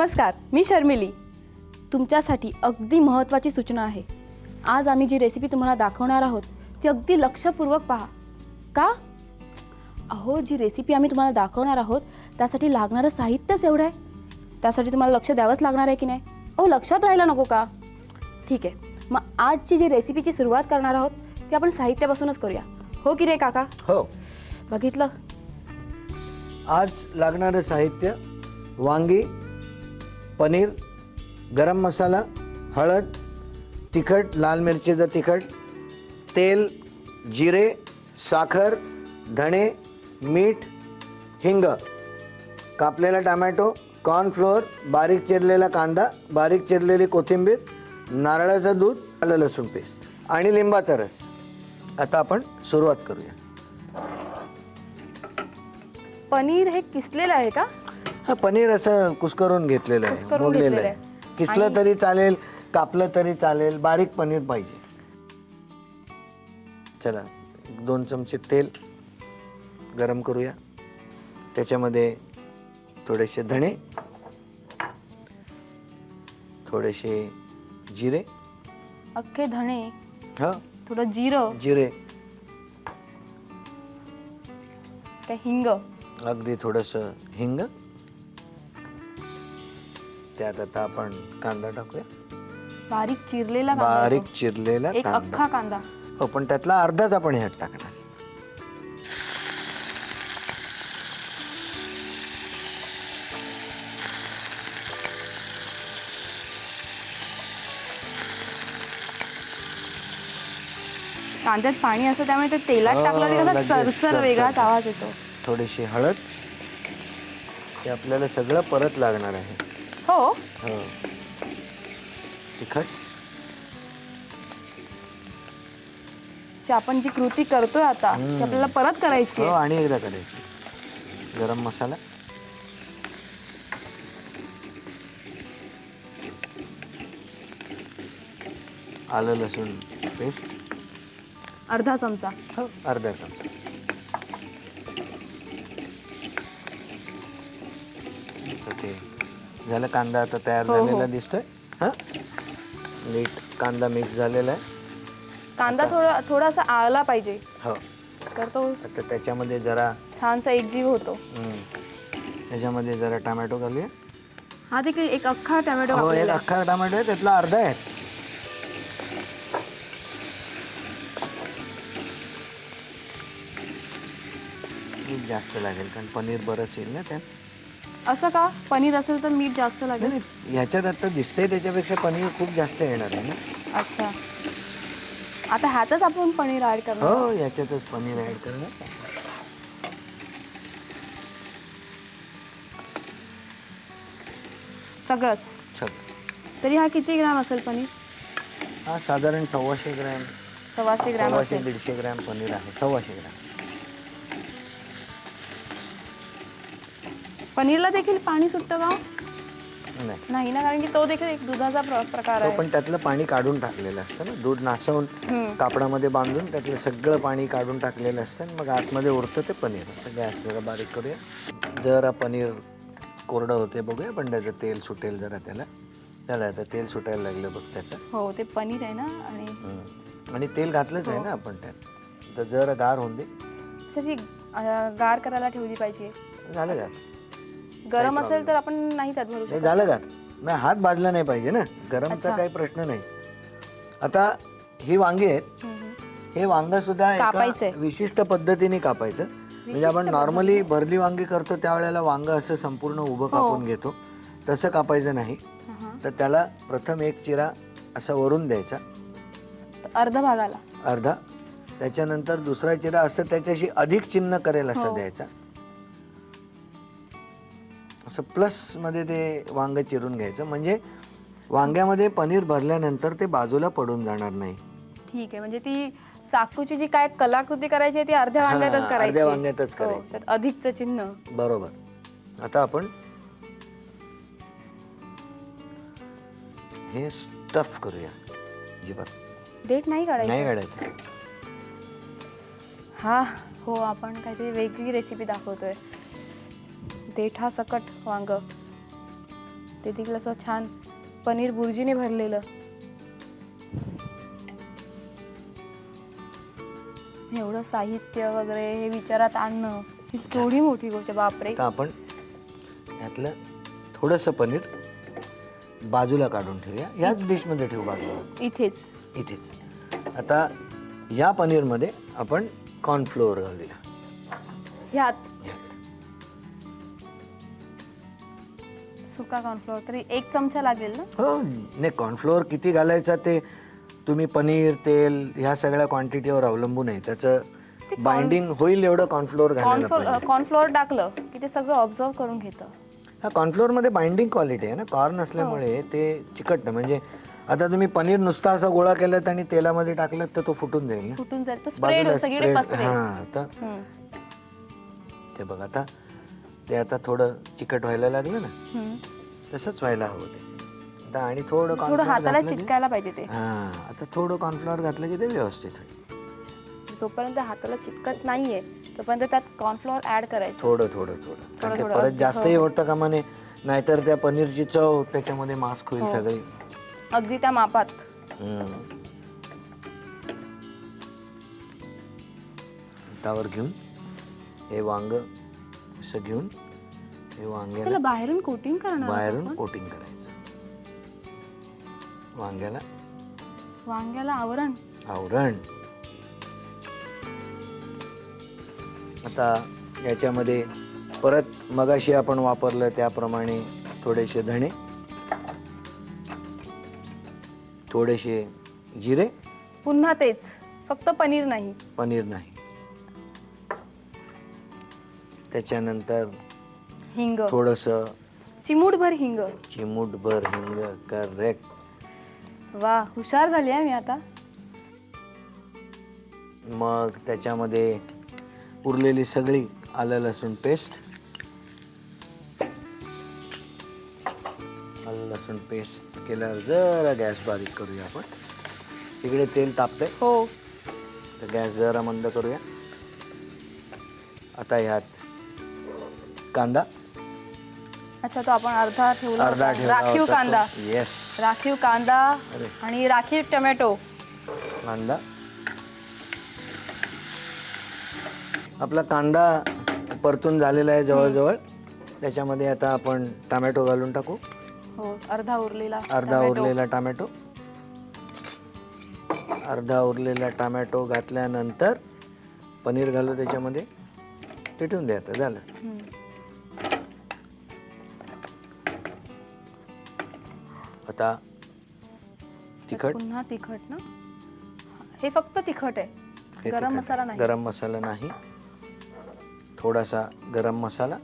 नमस्कार मी शर्मिली. तुमच्यासाठी अगदी महत्त्वाची सूचना आहे. आज आम्ही जी रेसिपी तुम्हाला दाखवणार आहोत ती अगदी लक्षपूर्वक पहा. का? अहो जी रेसिपी आम्ही तुम्हाला दाखवणार आहोत त्यासाठी लागणारं साहित्यच एवढं आहे. त्यासाठी तुम्हाला लक्ष द्यावंच लागणार आहे की नाही? अहो लक्षात राहायला नको का? ठीक आहे. मग आजची जी रेसिपीची सुरुवात करणार आहोत ती आपण साहित्यापासूनच करूया. हो की रे काका? हो. बघितलं? आज लागणारं साहित्य वांगी पनीर गरम मसाला हळद तिखट लाल मिरचीचं तिखट तेल जिरे साखर धणे मीठ हिंग. कापलेला टमॅटो कॉर्नफ्लोअर बारीक चिरलेला कांदा बारीक चिरलेली कोथिंबीर नारळाचं दूध आलं लसूण पेस्ट आणि लिंबाचा रस. आता आपण सुरुवात करूया. पनीर हे किसलेलं आहे का? हा पनीर असं कुस्करून घेतलेलं आहे कुस्करून मोडलेलं घेतलेलं आहे. आहे. किसलं तरी चालेल कापलं तरी चालेल बारीक पनीर पाहिजे. चला दोन चमचे तेल गरम करूया. त्याच्यामध्ये थोडेसे धणे थोडेसे जिरे. अख्खे धणे हा. थोडं जिरं. जिरे. हिंग. अगदी थोडंसं हिंग. त्यात आता आपण कांदा टाकूया. बारीक चिरलेला कांदा बारीक. चिरलेला एक कांदा. अख्खा कांदा. हो पण त्यातला अर्धाच आपण ह्यात टाकणार. कांद्यात पाणी असतं त्यामुळे ते तेलात हो, टाकलं की कसा लगेच चरचर चरचर. वेगळाच आवाज येतो. थोडीशी हळद. ते आपल्याला सगळं परत लागणार आहे. हो. हो तिखट? जी आपण जी कृती करतोय आता ती. आपल्याला परत करायची हो आहे. आणि एकदा करायची. गरम मसाला. आलं लसूण पेस्ट अर्धा चमचा. हो अर्धा चमचा. झालं कांदा आता तयार हो, हो. झालेला दिसतोय. हा? नीट कांदा मिक्स झालेला आहे. कांदा थोडा थोडासा आळला पाहिजे. हो. तर तो आता त्याच्यामध्ये जरा छानसा एकजीव होतो. हम्म, त्याच्यामध्ये जरा टमॅटो घालूया. हा देखील एक अख्खा टोमॅटो हो एक कापलेला आहे. अख्खा टमाटर आहे त्यातला अर्धा आहे. जास्त लागेल कारण पनीर बरंच येईल ना त्यात. असं का? पनीर असेल तर मीठ जास्त लागेल? नाही ह्याच्यात आता दिसतंय त्याच्यापेक्षा पनीर खूप जास्त येणार आहे ना? अच्छा. आता ह्यातच आपण पनीर ऍड करणार? हो याच्यातच पनीर ऍड करणार. सगळंच? सग तरी हा किती ग्राम असेल पनीर? हा साधारण सव्वाशे ग्रॅम. सव्वाशे ग्राम सव्वाशे असेल. दीडशे ग्रॅम पनीर आहे. सव्वाशे ग्रॅम. पनीरला देखील पाणी सुटतं का नाही. नाही ना कारण की तो देखील एक दुधाचा प्र- प्रकार हो, आहे. पण त्यातलं पाणी काढून टाकलेलं असतं ना. दूध नासवून हम्म. कापडामध्ये बांधून त्यातलं सगळं पाणी काढून टाकलेलं असतं आणि मग आतमध्ये उरतं ते पनीर. आता गॅस जरा बारीक करूया. जरा पनीर कोरडं होते बघूया पण त्याचं तेल सुटेल जरा त्याला. त्याला आता तेल सुटायला लागलं बघ त्याचं. हो ते पनीर आहे ना आणि हम्म. आणि तेल घातलंच आहे हो. ना आपण त्यात. तर जरा गार होऊन दे. अच्छा ती अं, गार करायला ठेवली पाहिजे. झालं गार. गरम असेल तर आपण नाही त्यात भरू नाही शकत. झालं गार नाही हात भाजला नाही पाहिजे ना. गरमचा अच्छा. काही प्रश्न नाही. आता ही वांगी आहेत. हम्म, हम्म. हे वांग सुद्धा एका. विशिष्ट पद्धतीने कापायचं. म्हणजे आपण नॉर्मली भरली वांगी करतो त्यावेळेला वांग असं संपूर्ण उभं कापून घेतो. तसं कापायचं नाही. तर त्याला प्रथम एक चिरा असा वरून द्यायचा. तर अर्धा भागाला. अर्धा. त्याच्यानंतर दुसरा चिरा असं त्याच्याशी अधिक चिन्ह करेल असं हो. द्यायचा. असं प्लसमध्ये ते वांग चिरून घ्यायचं. म्हणजे वांग्यामध्ये पनीर भरल्यानंतर ते बाजूला पडून जाणार नाही. ठीक आहे. म्हणजे ती चाकूची जी काय कलाकृती करायची आहे ती अर्ध्या हा, वांग्यातच करायची. अर्ध्या वांग्यातच हो, करायची. त्यात अधिकचं चिन्ह. बरोबर. आता आपण हे स्टफ करूया. जीवात देठ नाही काढायची? नाही काढायचं. हा हो आपण काहीतरी वेगळी रेसिपी दाखवतोय. देठा सकट वांग. ते देखील असं छान पनीर बुर्जीने भरलेलं. एवढं साहित्य वगैरे हे विचारात आणणं ही केवढी मोठी गोष्ट बापरे. आता आपण यातलं थोडंसं पनीर बाजूला काढून ठेवूया. याच डिशमध्ये ठेवू बाजूला. इथेच. इथेच. आता या पनीरमध्ये आपण कॉर्नफ्लोअर घालूया. ह्यात सुका कॉर्नफ्लोअर तरी एक चमचा लागेल ना? हो नाही कॉर्नफ्लोअर किती घालायचा ते तुम्ही पनीर तेल ह्या सगळ्या क्वांटिटीवर अवलंबून आहे. त्याचं बाइंडिंग होईल एवढं कॉर्नफ्लोअर घालायला कॉर्नफ्लोअर पाहिजे. कॉर्नफ्लोअर टाकलं की ते सगळं ऑब्झर्व करून घेतं. हा कॉर्नफ्लोअरमध्ये बाइंडिंग क्वालिटी आहे ना? कॉर्न असल्यामुळे ते चिकटतं म्हणजे आता तुम्ही पनीर नुसता असा गोळा केलात आणि तेलामध्ये टाकलं तर तो फुटून जाईल ना? फुटून जाईल. तो स्प्रेड बाजूला सगळीकडे spread- पसरेल. हा तर हम्म. ते बघ आता ते आता थोडं चिकट व्हायला लागलं ना? हम्म. तसंच व्हायला हवं ते. आता आणि थोडं थोडं हाताला घातलं की चिटकायला पाहिजे ते. हा आता थोडं कॉर्नफ्लोअर घातलं की ते व्यवस्थित होईल. जोपर्यंत हाताला चिटकत नाहीये तोपर्यंत त्यात कॉर्नफ्लोअर ऍड करायचं. थोडं थोडं थोडं. कारण की थोडं, परत अगदी, जास्तही हो. होतं कामा नये नाहीतर त्या पनीरची चव त्याच्यामध्ये मास्क होईल हो. सगळी. अगदी त्या मापात. हम्म. हातावर घेऊन हे वांग असं घेऊन हे वांग्याला त्याला बाहेरून कोटिंग करणार आहोत बाहेरून आपण. कोटिंग करायचं. वांग्याला वांग्याला आवरण. आवरण. आता याच्यामध्ये परत मगाशी आपण वापरलं त्याप्रमाणे थोडेसे धणे थोडेसे जिरे पुन्हा तेच. फक्त पनीर नाही. पनीर नाही. त्याच्यानंतर हिंग. थोडस. चिमूटभर हिंग. चिमूटभर हिंग करेक्ट वा हुशार झाली आहे मी आता. मग त्याच्यामध्ये उरलेली सगळी आलं लसूण पेस्ट आलं लसूण पेस्ट केल्यावर जरा गॅस बारीक करूया आपण. तिकडे तेल तापतंय. हो. तर गॅस जरा मंद करूया. आता ह्यात कांदा. अच्छा तो आपण अर्धा ठेवला अर्धा होता. ठेवला राखीव कांदा. येस राखीव कांदा अरे. आणि राखीव टोमॅटो. कांदा. आपला कांदा परतून झालेला आहे जवळजवळ. त्याच्यामध्ये आता आपण टमॅटो घालून टाकू. हो अर्धा उरलेला अर्धा टोमॅटो. उरलेला टमॅटो. अर्धा उरलेला टमॅटो घातल्यानंतर पनीर घालू त्याच्यामध्ये. पिठून द्या आता झालं. हम्म. आता तिखट? पुन्हा तिखट ना? हे फक्त तिखट आहे. हे गरम तिखट. मसाला नाही. गरम मसाला नाही. थोडासा गरम मसाला.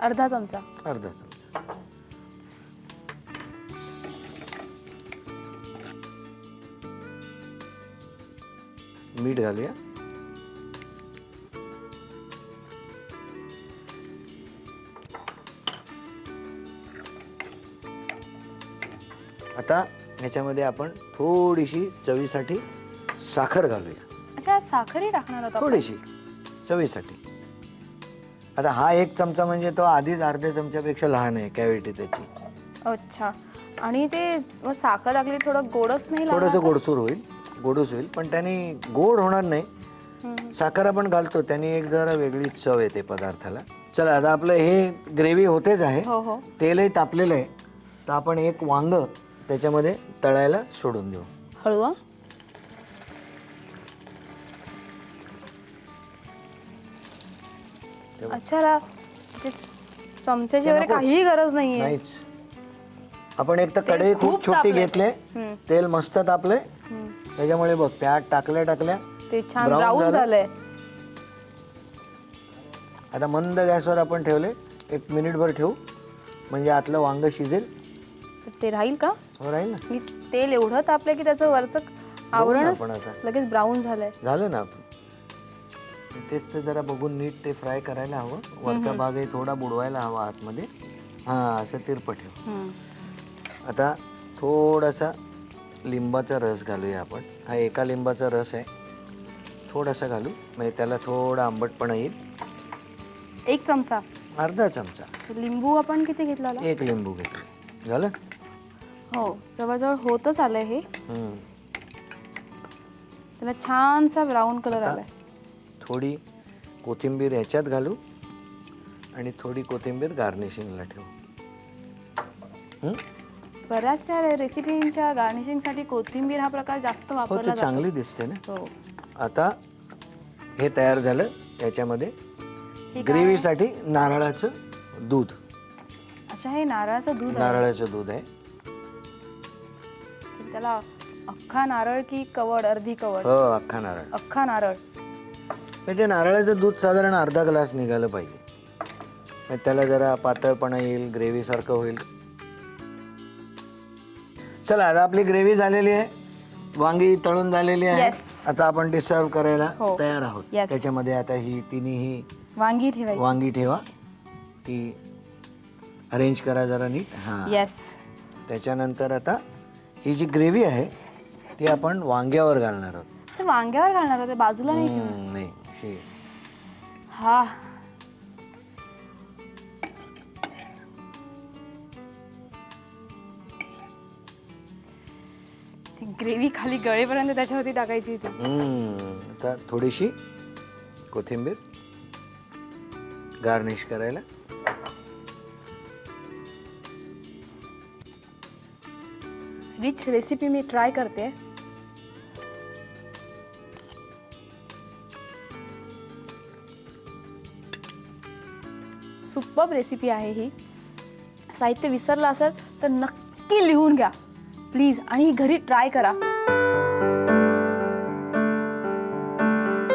अर्धा चमचा. अर्धा चमचा. मीठ घालूया. आता ह्याच्यामध्ये आपण थोडीशी चवीसाठी साखर घालूया. अच्छा साखरही टाकणार होता थोडीशी चवीसाठी. आता हा एक चमचा म्हणजे तो आधीच अर्ध्या चमच्यापेक्षा लहान आहे कॅव्हिटी त्याची. अच्छा. आणि ते मग साखर टाकली थोडं गोडच नाही थोडंसं लागणार गोडसूर होईल गोडूस होईल पण त्याने गोड होणार नाही. हम्म. साखर आपण घालतो त्याने एक जरा वेगळीच चव येते पदार्थाला. चला आता आपलं हे ग्रेव्ही होतेच आहे. हो हो. तेलही तापलेलं आहे. तर आपण एक वांग त्याच्यामध्ये तळायला सोडून देऊ. हळू हं. तेव्हा. अच्छा चमच्याची वगैरे नकोच. काहीही गरज नाहीये. नाहीच. आपण एक तर तेल कढई खूप खूप छोटी तापलंय. घेतले. हम्म, तेल मस्त तापले हम्म. त्याच्यामुळे बघ त्यात टाकल्या टाकल्या ते छान Brown ब्राऊन झालं? झालंय. आता मंद गॅसवर आपण ठेवले. एक मिनिटभर ठेवू. म्हणजे आतलं वांग शिजेल. तर ते राहील का? हो राहील ना. मी तेल एवढं तापलंय की त्याचं वरचं आवरणच आपण आता. लगेच ब्राऊन झालंय. झालं ना आपण. तेच ते जरा बघून नीट ते फ्राय करायला हवं. वरचा भागही थोडा बुडवायला हवा आतमध्ये. हां असं तिरपं ठेव. हम्म. आता थोडासा लिंबाचा रस घालूया आपण. हा एका लिंबाचा रस आहे. थोडासा घालू. म्हणजे त्याला थोडा आंबटपणा येईल. एक चमचा. अर्धा चमचा. लिंबू आपण किती घेतला? होता? एक लिंबू घेतलं. झालं? हो जवळजवळ होतच आलंय हे. हम्म. त्याला छानसा ब्राऊन कलर आता आलाय. थोडी कोथिंबीर ह्याच्यात घालू आणि थोडी कोथिंबीर गार्निशिंगला ठेवू. हं? बऱ्याचशा रे- रेसिपींच्या गार्निशिंगसाठी कोथिंबीर हा प्रकार जास्त हो वापरला ती जातो. चांगली दिसते ना. हो. आता हे तयार झालं याच्यामध्ये काय? ग्रेव्हीसाठी नारळाचं दूध. अच्छा हे नारळाचं दूध आहे. नारळाचं दूध आहे. त्याला अख्खा नारळ की कवड अर्धी कवड? हो अख्खा नारळ. अख्खा नारळ. म्हणजे नारळाचं दूध साधारण अर्धा ग्लास निघालं पाहिजे. मग त्याला जरा पातळपणा येईल ग्रेव्ही सारखं होईल. चला आता आपली ग्रेव्ही झालेली आहे. वांगी तळून झालेली आहे. Yes. आता आपण ती सर्व करायला हो. तयार आहोत. Yes. त्याच्यामध्ये आता ही तिन्ही वांगी ठेवायची. वांगी ठेवा. ती अरेंज करा जरा नीट. हां. येस त्याच्यानंतर आता ही जी ग्रेव्ही आहे ती आपण वांग्यावर घालणार आहोत. ते वांग्यावर घालणार होते बाजूला नाही. हम्म, नाही हा. ग्रेव्ही खाली गळेपर्यंत त्याच्यावरती टाकायची होती हम्म, आता थोडीशी कोथिंबीर गार्निश करायला. रिच रेसिपी मी ट्राय करते. सुपर रेसिपी आहे ही. साहित्य विसरलं असेल तर नक्की लिहून घ्या. प्लीज आणि घरी ट्राय करा.